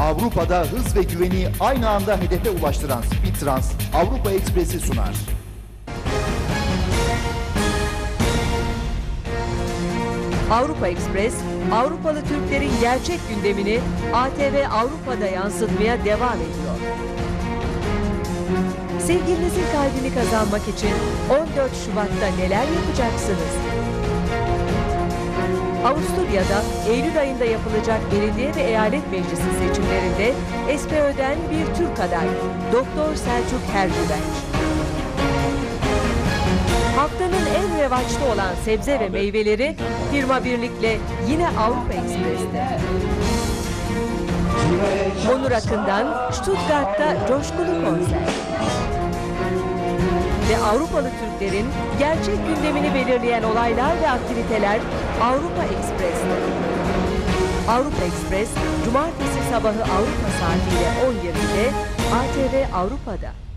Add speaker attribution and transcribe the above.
Speaker 1: Avrupa'da hız ve güveni aynı anda hedefe ulaştıran Speedtrans Avrupa Ekspresi sunar.
Speaker 2: Avrupa Ekspres, Avrupalı Türklerin gerçek gündemini ATV Avrupa'da yansıtmaya devam ediyor. Sevgilinizin kalbini kazanmak için 14 Şubat'ta neler yapacaksınız? Avusturya'da Eylül ayında yapılacak belediye ve eyalet meclisi seçimlerinde SPÖ'den bir Türk aday Doktor Selçuk Ergüvenç. Haftanın en revaçta olan sebze ve meyveleri firma birlikle yine Avrupa Ekspres'te. Onur Akın'dan Stuttgart'ta coşkulu konser. Ve Avrupalı Türklerin gerçek gündemini belirleyen olaylar ve aktiviteler Avrupa Ekspres'te. Avrupa Ekspres, Cumartesi sabahı Avrupa saatiyle 17'de ATV Avrupa'da.